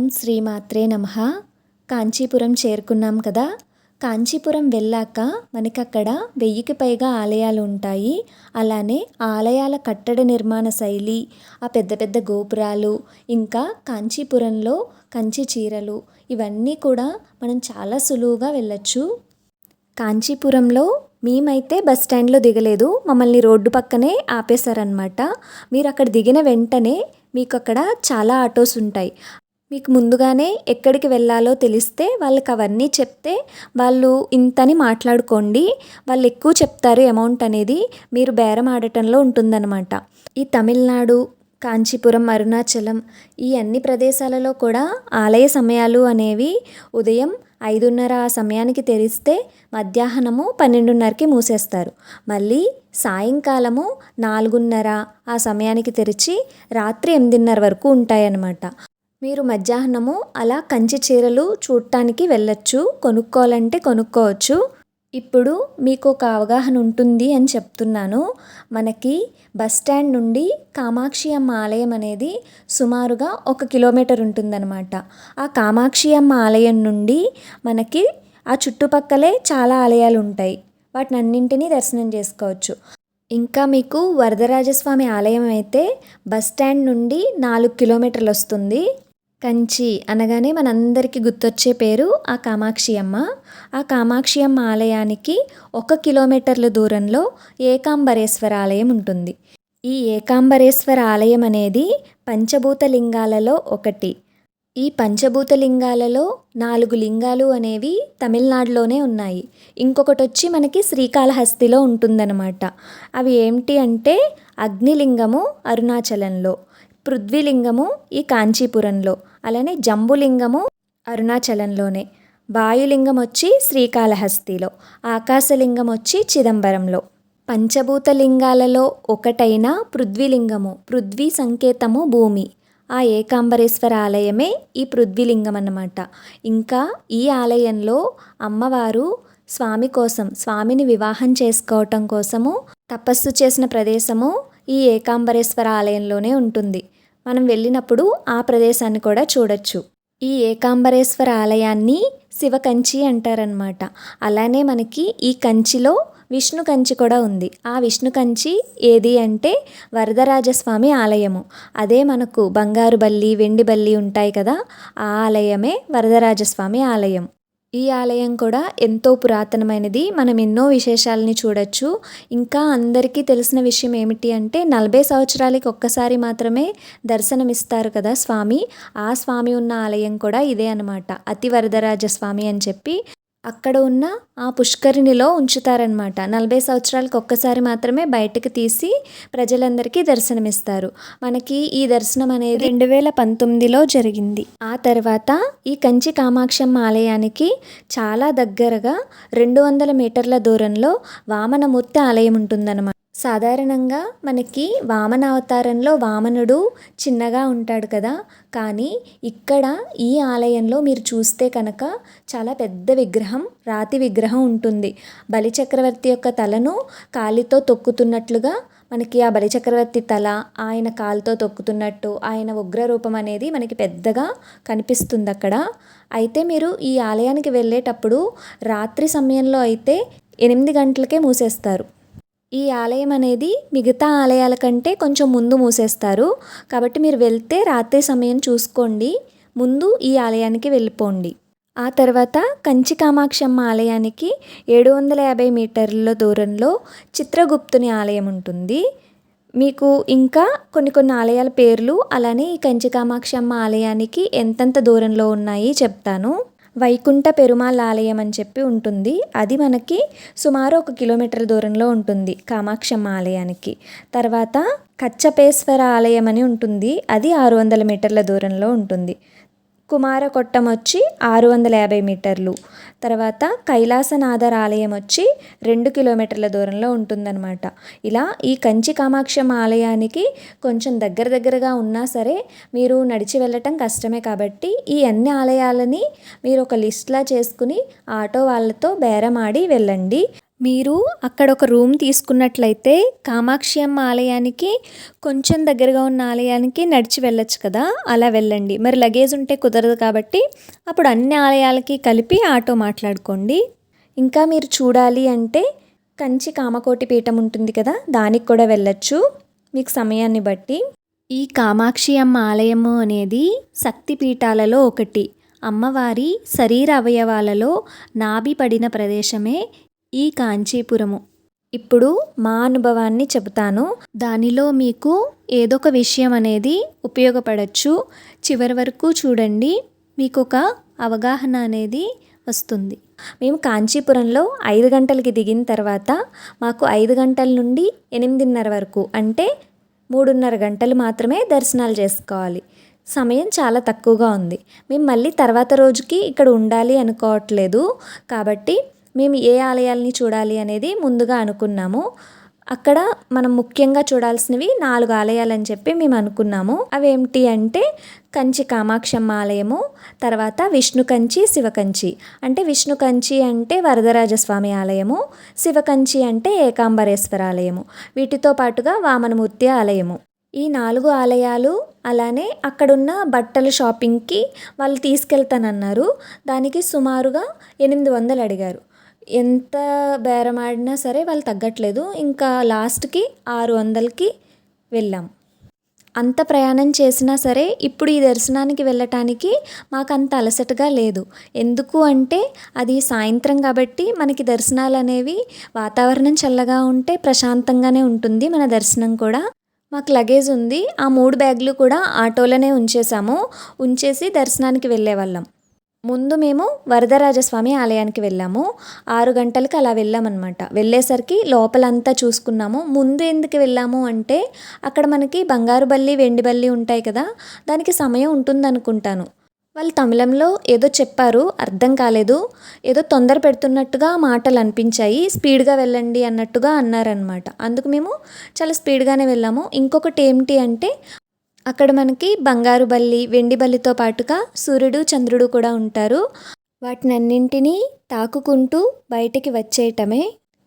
ఓం శ్రీమాత్రే నమ. కాంచీపురం చేరుకున్నాం కదా? కాంచీపురం వెళ్ళాక మనకి అక్కడ వెయ్యికి పైగా ఆలయాలు ఉంటాయి. అలానే ఆలయాల కట్టడ నిర్మాణ శైలి ఆ పెద్ద పెద్ద గోపురాలు ఇంకా కాంచీపురంలో కంచి చీరలు ఇవన్నీ కూడా మనం చాలా సులువుగా వెళ్ళచ్చు. కాంచీపురంలో మేమైతే బస్ స్టాండ్లో దిగలేదు. మమ్మల్ని రోడ్డు పక్కనే ఆపేశారనమాట మీరు అక్కడ దిగిన వెంటనే మీకు అక్కడ చాలా ఆటోస్ ఉంటాయి. మీకు ముందుగానే ఎక్కడికి వెళ్ళాలో తెలిస్తే వాళ్ళకి అవన్నీ చెప్తే వాళ్ళు ఇంతని మాట్లాడుకోండి. వాళ్ళు ఎక్కువ చెప్తారు అమౌంట్ అనేది మీరు బేరం ఆడటంలో ఉంటుందన్నమాట. ఈ తమిళనాడు కాంచీపురం అరుణాచలం ఈ అన్ని ప్రదేశాలలో కూడా ఆలయ సమయాలు అనేవి ఉదయం ఐదున్నర ఆ సమయానికి తెరిస్తే మధ్యాహ్నము పన్నెండున్నరకి మూసేస్తారు. మళ్ళీ సాయంకాలము నాలుగున్నర ఆ సమయానికి తెరిచి రాత్రి ఎనిమిదిన్నర వరకు ఉంటాయన్నమాట. మీరు మధ్యాహ్నము అలా కంచి చీరలు చూడటానికి వెళ్ళొచ్చు కొనుక్కోవాలంటే కొనుక్కోవచ్చు. ఇప్పుడు మీకు ఒక అవగాహన ఉంటుంది అని చెప్తున్నాను. మనకి బస్ స్టాండ్ నుండి కామాక్షి అమ్మ ఆలయం అనేది సుమారుగా ఒక కిలోమీటర్ ఉంటుందన్నమాట. ఆ కామాక్షి అమ్మ ఆలయం నుండి మనకి ఆ చుట్టుపక్కలే చాలా ఆలయాలు ఉంటాయి. వాటిని అన్నింటినీ దర్శనం చేసుకోవచ్చు. ఇంకా మీకు వరదరాజస్వామి ఆలయం అయితే బస్ స్టాండ్ నుండి నాలుగు కిలోమీటర్లు వస్తుంది కంచి అనగానే మనందరికీ గుర్తొచ్చే పేరు ఆ కామాక్షి అమ్మ. ఆ కామాక్షి అమ్మ ఆలయానికి ఒక కిలోమీటర్ల దూరంలో ఏకాంబరేశ్వర ఆలయం ఉంటుంది. ఈ ఏకాంబరేశ్వర ఆలయం అనేది పంచభూత లింగాలలో ఒకటి. ఈ పంచభూత లింగాలలో నాలుగు లింగాలు అనేవి తమిళనాడులోనే ఉన్నాయి. ఇంకొకటి వచ్చి మనకి శ్రీకాళహస్తిలో ఉంటుందన్నమాట. అవి ఏమిటి అంటే అగ్నిలింగము అరుణాచలంలో. పృథ్వీలింగము ఈ కాంచీపురంలో అలానే జంబులింగము అరుణాచలంలోనే. వాయులింగం వచ్చి శ్రీకాళహస్తిలో ఆకాశలింగం వచ్చి చిదంబరంలో. పంచభూత లింగాలలో ఒకటైన పృథ్వీలింగము పృథ్వీ సంకేతము భూమి. ఆ ఏకాంబరేశ్వర ఆలయమే ఈ పృథ్వీలింగం అన్నమాట ఇంకా ఈ ఆలయంలో అమ్మవారు స్వామి కోసం స్వామిని వివాహం చేసుకోవటం కోసము తపస్సు చేసిన ప్రదేశము ఈ ఏకాంబరేశ్వర ఆలయంలోనే ఉంటుంది. మనం వెళ్ళినప్పుడు ఆ ప్రదేశాన్ని కూడా చూడొచ్చు. ఈ ఏకాంబరేశ్వర ఆలయాన్ని శివకంచి అంటారనమాట అలానే మనకి ఈ కంచిలో విష్ణు కంచి కూడా ఉంది. ఆ విష్ణు కంచి ఏది అంటే వరదరాజస్వామి ఆలయము. అదే మనకు బంగారు బల్లి వెండి బల్లి ఉంటాయి కదా ఆ ఆలయమే వరదరాజస్వామి ఆలయం. ఈ ఆలయం కూడా ఎంతో పురాతనమైనది. మనం ఎన్నో విశేషాలని చూడొచ్చు. ఇంకా అందరికీ తెలిసిన విషయం ఏమిటి అంటే నలభై సంవత్సరాలకి ఒక్కసారి మాత్రమే దర్శనమిస్తారు కదా స్వామి. ఆ స్వామి ఉన్న ఆలయం కూడా ఇదే అనమాట అతి వరదరాజ స్వామి అని చెప్పి. అక్కడ ఉన్న ఆ పుష్కరిణిలో ఉంచుతారనమాట నలభై సంవత్సరాలకు ఒక్కసారి మాత్రమే బయటకు తీసి ప్రజలందరికీ దర్శనమిస్తారు. మనకి ఈ దర్శనం అనేది రెండు వేల పంతొమ్మిదిలో జరిగింది. ఆ తర్వాత ఈ కంచి కామాక్షమ్మ ఆలయానికి చాలా దగ్గరగా రెండు వందల మీటర్ల దూరంలో వామనమూర్తి ఆలయం ఉంటుందన్నమాట. సాధారణంగా మనకి వామన అవతారంలో వామనుడు చిన్నగా ఉంటాడు కదా. కానీ ఇక్కడ ఈ ఆలయంలో మీరు చూస్తే కనుక చాలా పెద్ద విగ్రహం రాతి విగ్రహం ఉంటుంది. బలిచక్రవర్తి యొక్క తలను కాలితో తొక్కుతున్నట్లుగా మనకి ఆ బలిచక్రవర్తి తల ఆయన కాలుతో తొక్కుతున్నట్టు ఆయన ఉగ్ర రూపం అనేది మనకి పెద్దగా కనిపిస్తుంది అక్కడ. అయితే మీరు ఈ ఆలయానికి వెళ్ళేటప్పుడు రాత్రి సమయంలో అయితే ఎనిమిది గంటలకే మూసేస్తారు. ఈ ఆలయం అనేది మిగతా ఆలయాల కంటే కొంచెం ముందు మూసేస్తారు. కాబట్టి మీరు వెళ్తే రాత్రి సమయం చూసుకోండి. ముందు ఈ ఆలయానికి వెళ్ళిపోండి. ఆ తర్వాత కంచి కామాక్షమ్మ ఆలయానికి ఏడు వందల యాభై మీటర్ల దూరంలో చిత్రగుప్తుని ఆలయం ఉంటుంది. మీకు ఇంకా కొన్ని కొన్ని ఆలయాల పేర్లు అలానే ఈ కంచి కామాక్షమ్మ ఆలయానికి ఎంతెంత దూరంలో ఉన్నాయి చెప్తాను. వైకుంఠ పెరుమాళ్ ఆలయం అని చెప్పి ఉంటుంది. అది మనకి సుమారు ఒక కిలోమీటర్ దూరంలో ఉంటుంది కామాక్షమ్మ ఆలయానికి. తర్వాత కచ్చపేశ్వర ఆలయం అని ఉంటుంది. అది ఆరు వందల మీటర్ల దూరంలో ఉంటుంది. కుమార కొట్టం వచ్చి ఆరు వందల యాభై మీటర్లు. తర్వాత కైలాసనాథర్ ఆలయం వచ్చి రెండు కిలోమీటర్ల దూరంలో ఉంటుందన్నమాట. ఇలా ఈ కంచి కామాక్షమ్మ ఆలయానికి కొంచెం దగ్గర దగ్గరగా ఉన్నా సరే మీరు నడిచి వెళ్ళటం కష్టమే కాబట్టి ఈ అన్ని ఆలయాలని మీరు ఒక లిస్ట్లా చేసుకుని ఆటో వాళ్ళతో బేరమాడి వెళ్ళండి. మీరు అక్కడ ఒక రూమ్ తీసుకున్నట్లయితే కామాక్షి అమ్మ ఆలయానికి కొంచెం దగ్గరగా ఉన్న ఆలయానికి నడిచి వెళ్ళొచ్చు కదా? అలా వెళ్ళండి. మరి లగేజ్ ఉంటే కుదరదు కాబట్టి అప్పుడు అన్ని ఆలయాలకి కలిపి ఆటో మాట్లాడుకోండి. ఇంకా మీరు చూడాలి అంటే కంచి కామకోటి పీఠం ఉంటుంది కదా? దానికి కూడా వెళ్ళొచ్చు. మీకు సమయాన్ని బట్టి. ఈ కామాక్షి అమ్మ ఆలయము అనేది శక్తి పీఠాలలో ఒకటి. అమ్మవారి శరీర అవయవాలలో నాభి పడిన ప్రదేశమే ఈ కాంచీపురము. ఇప్పుడు మా అనుభవాన్ని చెబుతాను. దానిలో మీకు ఏదో ఒక విషయం అనేది ఉపయోగపడచ్చు. చివరి వరకు చూడండి. మీకు ఒక అవగాహన అనేది వస్తుంది. మేము కాంచీపురంలో ఐదు గంటలకి దిగిన తర్వాత మాకు ఐదు గంటల నుండి ఎనిమిదిన్నర వరకు అంటే మూడున్నర గంటలు మాత్రమే దర్శనాలు చేసుకోవాలి. సమయం చాలా తక్కువగా ఉంది. మేము మళ్ళీ తర్వాత రోజుకి ఇక్కడ ఉండాలి అనుకోవట్లేదు. కాబట్టి మేము ఏ ఆలయాల్ని చూడాలి అనేది ముందుగా అనుకున్నాము. అక్కడ మనం ముఖ్యంగా చూడాల్సినవి నాలుగు ఆలయాలు అని చెప్పి మేము అనుకున్నాము. అవేమిటి అంటే కంచి కామాక్షమ్మ ఆలయము తర్వాత విష్ణు కంచి శివకంచి. అంటే విష్ణు కంచి అంటే వరదరాజస్వామి ఆలయము శివకంచి అంటే ఏకాంబరేశ్వర ఆలయము. వీటితో పాటుగా వామనమూర్తి ఆలయము. ఈ నాలుగు ఆలయాలు అలానే అక్కడున్న బట్టల షాపింగ్కి వాళ్ళు తీసుకెళ్తానన్నారు. దానికి సుమారుగా ఎనిమిది వందలు అడిగారు. ఎంత బేరం ఆడినా సరే వాళ్ళు తగ్గట్లేదు. ఇంకా లాస్ట్కి ఆరు వందలకి వెళ్ళాం. అంత ప్రయాణం చేసినా సరే ఇప్పుడు ఈ దర్శనానికి వెళ్ళటానికి మాకు అంత అలసటగా లేదు. ఎందుకు అంటే అది సాయంత్రం కాబట్టి మనకి దర్శనాలు అనేవి వాతావరణం చల్లగా ఉంటే ప్రశాంతంగానే ఉంటుంది మన దర్శనం కూడా. మాకు లగేజ్ ఉంది. ఆ మూడు బ్యాగులు కూడా ఆటోలోనే ఉంచేసాము. ఉంచేసి దర్శనానికి వెళ్ళే వాళ్ళం ముందు మేము వరదరాజస్వామి ఆలయానికి వెళ్ళాము. ఆరు గంటలకు అలా వెళ్ళామన్నమాట. వెళ్ళేసరికి లోపలంతా చూసుకున్నాము. ముందు ఎందుకు వెళ్ళాము అంటే అక్కడ మనకి బంగారు బల్లి వెండి బల్లి ఉంటాయి కదా దానికి సమయం ఉంటుందనుకుంటాను. వాళ్ళు తమిళంలో ఏదో చెప్పారు అర్థం కాలేదు. ఏదో తొందర పెడుతున్నట్టుగా మాటలు అనిపించాయి. స్పీడ్గా వెళ్ళండి అన్నట్టుగా అన్నారనమాట అందుకు మేము చాలా స్పీడ్గానే వెళ్ళాము. ఇంకొకటి ఏమిటి అంటే అక్కడ మనకి బంగారు బల్లి వెండి బల్లితో పాటుగా సూర్యుడు చంద్రుడు కూడా ఉంటారు. వాటినన్నింటినీ తాకుకుంటూ బయటికి వచ్చేయటమే.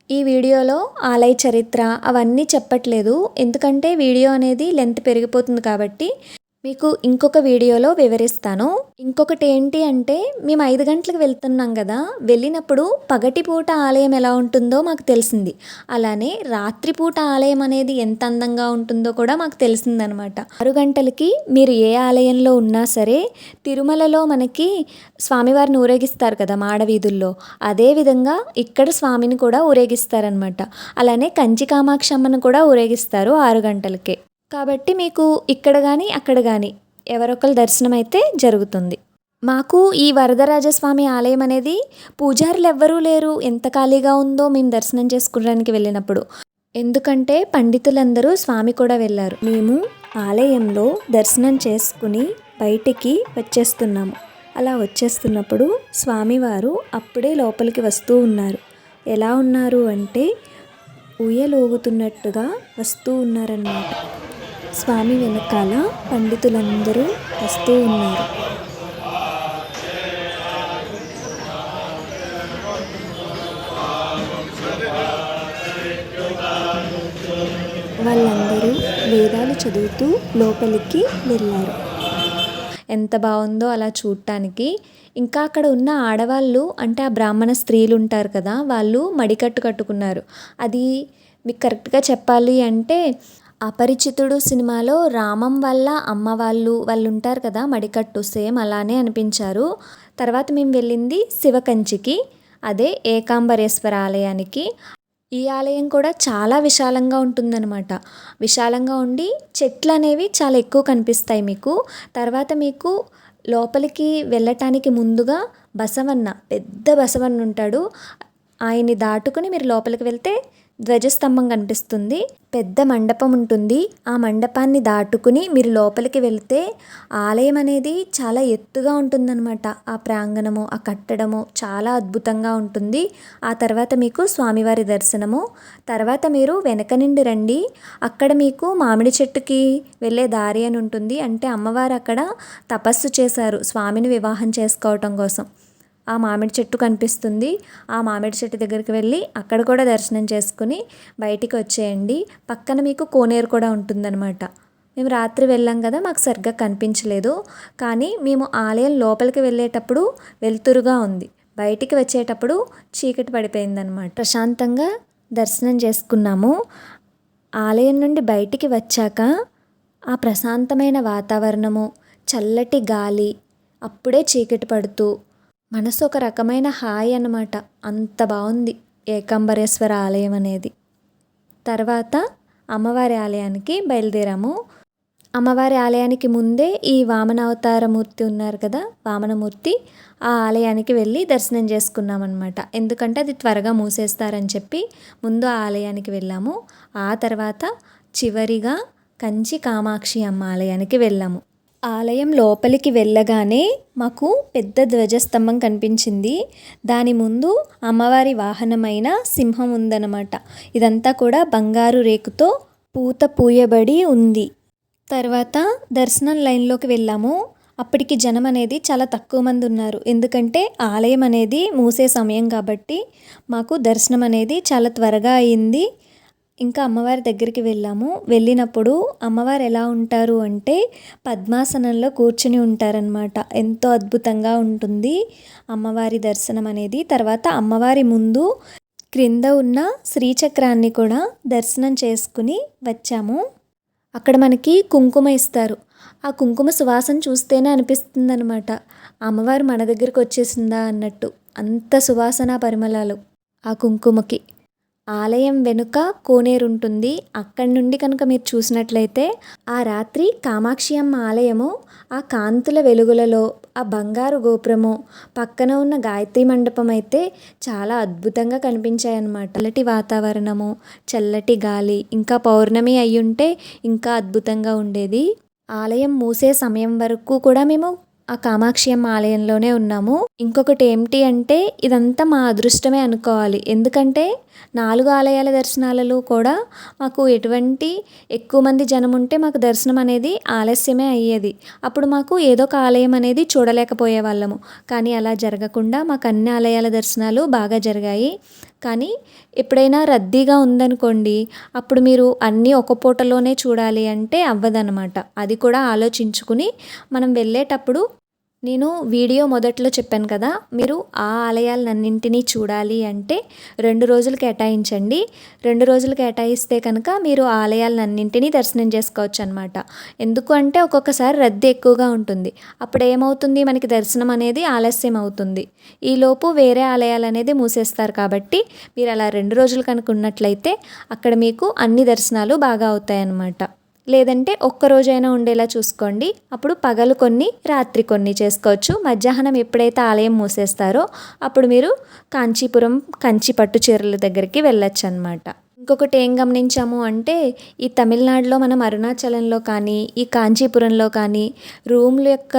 ఈ వీడియోలో ఆలయ చరిత్ర అవన్నీ చెప్పట్లేదు. ఎందుకంటే వీడియో అనేది లెంత్ పెరిగిపోతుంది కాబట్టి మీకు ఇంకొక వీడియోలో వివరిస్తాను. ఇంకొకటి ఏంటి అంటే మేము ఐదు గంటలకు వెళ్తున్నాం కదా వెళ్ళినప్పుడు పగటిపూట ఆలయం ఎలా ఉంటుందో మాకు తెలిసింది. అలానే రాత్రిపూట ఆలయం అనేది ఎంత అందంగా ఉంటుందో కూడా మాకు తెలిసిందనమాట. ఆరు గంటలకి మీరు ఏ ఆలయంలో ఉన్నా సరే తిరుమలలో మనకి స్వామివారిని ఊరేగిస్తారు కదా మాడవీధుల్లో. అదేవిధంగా ఇక్కడ స్వామిని కూడా ఊరేగిస్తారనమాట. అలానే కంచి కామాక్షమ్మను కూడా ఊరేగిస్తారు ఆరు గంటలకే. కాబట్టి మీకు ఇక్కడ కానీ అక్కడ కానీ ఎవరొకరు దర్శనం అయితే జరుగుతుంది. మాకు ఈ వరదరాజస్వామి ఆలయం అనేది పూజారులు ఎవ్వరూ లేరు. ఎంత ఖాళీగా ఉందో మేము దర్శనం చేసుకోవడానికి వెళ్ళినప్పుడు. ఎందుకంటే పండితులందరూ స్వామి కూడా వెళ్ళారు. మేము ఆలయంలో దర్శనం చేసుకుని బయటికి వచ్చేస్తున్నాము. అలా వచ్చేస్తున్నప్పుడు స్వామివారు అప్పుడే లోపలికి వస్తూ ఉన్నారు. ఎలా ఉన్నారు అంటే ఊయలోగుతున్నట్టుగా వస్తూ ఉన్నారన్నమాట. స్వామి వెనకాల పండితులందరూ వస్తూ ఉన్నారు. వాళ్ళందరూ వేదాలు చదువుతూ లోపలికి వెళ్ళారు. ఎంత బాగుందో అలా చూడటానికి. ఇంకా అక్కడ ఉన్న ఆడవాళ్ళు అంటే ఆ బ్రాహ్మణ స్త్రీలు ఉంటారు కదా వాళ్ళు మడికట్టు కట్టుకున్నారు. అది మీకు కరెక్ట్గా చెప్పాలి అంటే అపరిచితుడు సినిమాలో రామం వల్ల అమ్మ వాళ్ళు వాళ్ళు ఉంటారు కదా మడికట్టు సేమ్ అలానే అనిపించారు. తర్వాత మేము వెళ్ళింది శివకంచికి అదే ఏకాంబరేశ్వర ఆలయానికి. ఈ ఆలయం కూడా చాలా విశాలంగా ఉంటుందన్నమాట. విశాలంగా ఉండి చెట్లు అనేవి చాలా ఎక్కువ కనిపిస్తాయి మీకు. తర్వాత మీకు లోపలికి వెళ్ళటానికి ముందుగా బసవన్న పెద్ద బసవన్న ఉంటాడు ఆయన్ని దాటుకుని మీరు లోపలికి వెళ్తే ధ్వజస్తంభం కనిపిస్తుంది. పెద్ద మండపం ఉంటుంది. ఆ మండపాన్ని దాటుకుని మీరు లోపలికి వెళ్తే ఆలయం అనేది చాలా ఎత్తుగా ఉంటుందన్నమాట. ఆ ప్రాంగణము ఆ కట్టడము చాలా అద్భుతంగా ఉంటుంది. ఆ తర్వాత మీకు స్వామివారి దర్శనము. తర్వాత మీరు వెనక నుండి రండి. అక్కడ మీకు మామిడి చెట్టుకి వెళ్ళే దారి అని ఉంటుంది. అంటే అమ్మవారు అక్కడ తపస్సు చేశారు స్వామిని వివాహం చేసుకోవటం కోసం. ఆ మామిడి చెట్టు కనిపిస్తుంది. ఆ మామిడి చెట్టు దగ్గరికి వెళ్ళి అక్కడ కూడా దర్శనం చేసుకుని బయటికి వచ్చేయండి. పక్కన మీకు కోనేరు కూడా ఉంటుందన్నమాట. మేము రాత్రి వెళ్ళాం కదా మాకు సరిగ్గా కనిపించలేదు. కానీ మేము ఆలయం లోపలికి వెళ్ళేటప్పుడు వెలుతురుగా ఉంది. బయటికి వచ్చేటప్పుడు చీకటి పడిపోయిందనమాట ప్రశాంతంగా దర్శనం చేసుకున్నాము. ఆలయం నుండి బయటికి వచ్చాక ఆ ప్రశాంతమైన వాతావరణము చల్లటి గాలి అప్పుడే చీకటి పడుతూ మనసు ఒక రకమైన హాయి అన్నమాట. అంత బాగుంది ఏకాంబరేశ్వర ఆలయం అనేది. తర్వాత అమ్మవారి ఆలయానికి బయలుదేరాము. అమ్మవారి ఆలయానికి ముందే ఈ వామనావతారమూర్తి ఉన్నారు కదా వామనమూర్తి ఆ ఆలయానికి వెళ్ళి దర్శనం చేసుకున్నామన్నమాట. ఎందుకంటే అది త్వరగా మూసేస్తారని చెప్పి ముందు ఆ ఆలయానికి వెళ్ళాము. ఆ తర్వాత చివరిగా కంచి కామాక్షి అమ్మ ఆలయానికి వెళ్ళాము. ఆలయం లోపలికి వెళ్ళగానే మాకు పెద్ద ధ్వజస్తంభం కనిపించింది. దాని ముందు అమ్మవారి వాహనమైన సింహం ఉందన్నమాట. ఇదంతా కూడా బంగారు రేకుతో పూత పూయబడి ఉంది. తర్వాత దర్శనం లైన్లోకి వెళ్ళాము. అప్పటికి జనం అనేది చాలా తక్కువ మంది ఉన్నారు. ఎందుకంటే ఆలయం అనేది మూసే సమయం కాబట్టి మాకు దర్శనం అనేది చాలా త్వరగా అయింది. ఇంకా అమ్మవారి దగ్గరికి వెళ్ళాము. వెళ్ళినప్పుడు అమ్మవారు ఎలా ఉంటారు అంటే పద్మాసనంలో కూర్చుని ఉంటారనమాట ఎంతో అద్భుతంగా ఉంటుంది అమ్మవారి దర్శనం అనేది. తర్వాత అమ్మవారి ముందు క్రింద ఉన్న శ్రీచక్రాన్ని కూడా దర్శనం చేసుకుని వచ్చాము. అక్కడ మనకి కుంకుమ ఇస్తారు. ఆ కుంకుమ సువాసన చూస్తేనే అనిపిస్తుంది అనమాట అమ్మవారు మన దగ్గరికి వచ్చేసిందా అన్నట్టు. అంత సువాసన పరిమళాలు ఆ కుంకుమకి. ఆలయం వెనుక కోనేరు ఉంటుంది అక్కడి నుండి కనుక మీరు చూసినట్లయితే ఆ రాత్రి కామాక్షి అమ్మ ఆలయము ఆ కాంతుల వెలుగులలో ఆ బంగారు గోపురము పక్కన ఉన్న గాయత్రి మండపం అయితే చాలా అద్భుతంగా కనిపించాయి అన్నమాట చల్లటి వాతావరణము చల్లటి గాలి ఇంకా పౌర్ణమి అయ్యుంటే ఇంకా అద్భుతంగా ఉండేది. ఆలయం మూసే సమయం వరకు కూడా మేము ఆ కామాక్షి అమ్మ ఆలయంలోనే ఉన్నాము. ఇంకొకటి ఏమిటి అంటే ఇదంతా మా అదృష్టమే అనుకోవాలి. ఎందుకంటే నాలుగు ఆలయాల దర్శనాలలో కూడా మాకు ఎటువంటి ఎక్కువ మంది జనం ఉంటే మాకు దర్శనం అనేది ఆలస్యమే అయ్యేది. అప్పుడు మాకు ఏదో ఒక ఆలయం అనేది చూడలేకపోయే వాళ్ళము కానీ అలా జరగకుండా మాకు అన్ని ఆలయాల దర్శనాలు బాగా జరిగాయి. కానీ ఎప్పుడైనా రద్దీగా ఉందనుకోండి అప్పుడు మీరు అన్నీ ఒక పూటలోనే చూడాలి అంటే అవ్వదనమాట అది కూడా ఆలోచించుకుని మనం వెళ్ళేటప్పుడు నేను వీడియో మొదట్లో చెప్పాను కదా మీరు ఆ ఆలయాలన్నింటినీ చూడాలి అంటే రెండు రోజులు కేటాయించండి. రెండు రోజులు కేటాయిస్తే కనుక మీరు ఆలయాలన్నింటినీ దర్శనం చేసుకోవచ్చు అనమాట ఎందుకు అంటే ఒక్కొక్కసారి రద్దీ ఎక్కువగా ఉంటుంది. అప్పుడు ఏమవుతుంది మనకి దర్శనం అనేది ఆలస్యం అవుతుంది. ఈలోపు వేరే ఆలయాలు అనేది మూసేస్తారు కాబట్టి మీరు అలా రెండు రోజులు కనుక ఉన్నట్లయితే అక్కడ మీకు అన్ని దర్శనాలు బాగా అవుతాయి అన్నమాట లేదంటే ఒక్కరోజైనా ఉండేలా చూసుకోండి. అప్పుడు పగలు కొన్ని రాత్రి కొన్ని చేసుకోవచ్చు. మధ్యాహ్నం ఎప్పుడైతే ఆలయం మూసేస్తారో అప్పుడు మీరు కాంచీపురం కంచి పట్టు చీరల దగ్గరికి వెళ్ళొచ్చు అనమాట ఇంకొకటి ఏం గమనించాము అంటే ఈ తమిళనాడులో మనం అరుణాచలంలో కానీ ఈ కాంచీపురంలో కానీ రూమ్ల యొక్క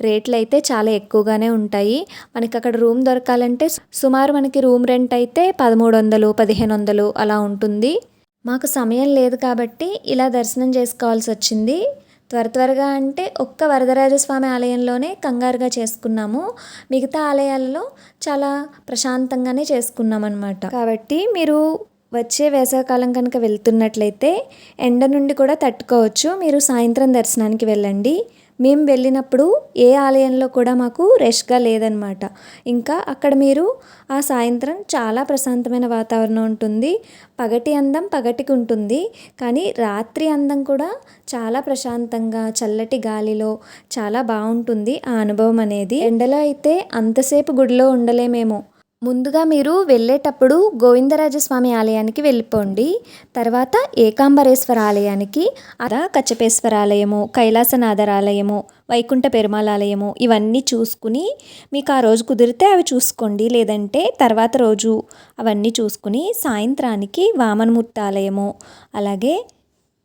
రేట్లు అయితే చాలా ఎక్కువగానే ఉంటాయి. మనకి అక్కడ రూమ్ దొరకాలంటే సుమారు మనకి రూమ్ రెంట్ అయితే పదమూడు వందలు పదిహేను వందలు అలా ఉంటుంది. మాకు సమయం లేదు కాబట్టి ఇలా దర్శనం చేసుకోవాల్సి వచ్చింది త్వర త్వరగా అంటే ఒక్క వరదరాజస్వామి ఆలయంలోనే కంగారుగా చేసుకున్నాము. మిగతా ఆలయాలలో చాలా ప్రశాంతంగానే చేసుకున్నాం అనమాట కాబట్టి మీరు వచ్చే వేసవికాలం కనుక వెళ్తున్నట్లయితే ఎండ నుండి కూడా తట్టుకోవచ్చు. మీరు సాయంత్రం దర్శనానికి వెళ్ళండి. మేము వెళ్ళినప్పుడు ఏ ఆలయంలో కూడా మాకు రష్గా లేదనమాట. ఇంకా అక్కడ మీరు ఆ సాయంత్రం చాలా ప్రశాంతమైన వాతావరణం ఉంటుంది. పగటి అందం పగటికి ఉంటుంది. కానీ రాత్రి అందం కూడా చాలా ప్రశాంతంగా చల్లటి గాలిలో చాలా బాగుంటుంది ఆ అనుభవం అనేది. ఎండలో అయితే అంతసేపు గుడిలో ఉండలేమేమో. ముందుగా మీరు వెళ్ళేటప్పుడు గోవిందరాజస్వామి ఆలయానికి వెళ్ళిపోండి. తర్వాత ఏకాంబరేశ్వర ఆలయానికి అలా కచ్చపేశ్వర ఆలయము కైలాసనాథర్ ఆలయము వైకుంఠ పెరుమాళ ఆలయము ఇవన్నీ చూసుకుని మీకు ఆ రోజు కుదిరితే అవి చూసుకోండి. లేదంటే తర్వాత రోజు అవన్నీ చూసుకుని సాయంత్రానికి వామనమూర్తి ఆలయము అలాగే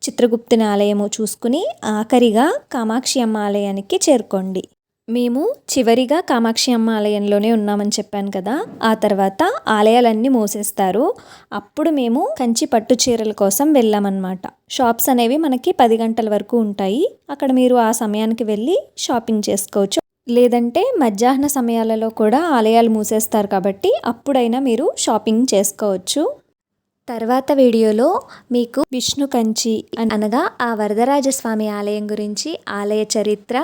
చిత్రగుప్తుని ఆలయము చూసుకుని ఆఖరిగా కామాక్షి అమ్మ ఆలయానికి చేరుకోండి. మేము చివరిగా కామాక్షి అమ్మ ఆలయంలోనే ఉన్నామని చెప్పాను కదా ఆ తర్వాత ఆలయాలన్నీ మూసేస్తారు. అప్పుడు మేము కంచి పట్టు చీరల కోసం వెళ్ళామన్నమాట. షాప్స్ అనేవి మనకి పది గంటల వరకు ఉంటాయి. అక్కడ మీరు ఆ సమయానికి వెళ్ళి షాపింగ్ చేసుకోవచ్చు. లేదంటే మధ్యాహ్న సమయాలలో కూడా ఆలయాలు మూసేస్తారు కాబట్టి అప్పుడైనా మీరు షాపింగ్ చేసుకోవచ్చు. తర్వాత వీడియోలో మీకు విష్ణు కంచి అనగా ఆ వరదరాజస్వామి ఆలయం గురించి ఆలయ చరిత్ర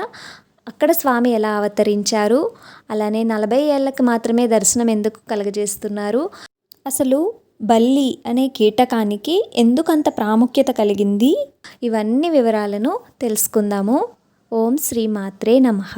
అక్కడ స్వామి ఎలా అవతరించారు? అలానే నలభై ఏళ్ళకి మాత్రమే దర్శనం ఎందుకు కలగజేస్తున్నారు? అసలు బల్లి అనే కీటకానికి ఎందుకంత ప్రాముఖ్యత కలిగింది? ఇవన్నీ వివరాలను తెలుసుకుందాము. ఓం శ్రీ మాత్రే నమః.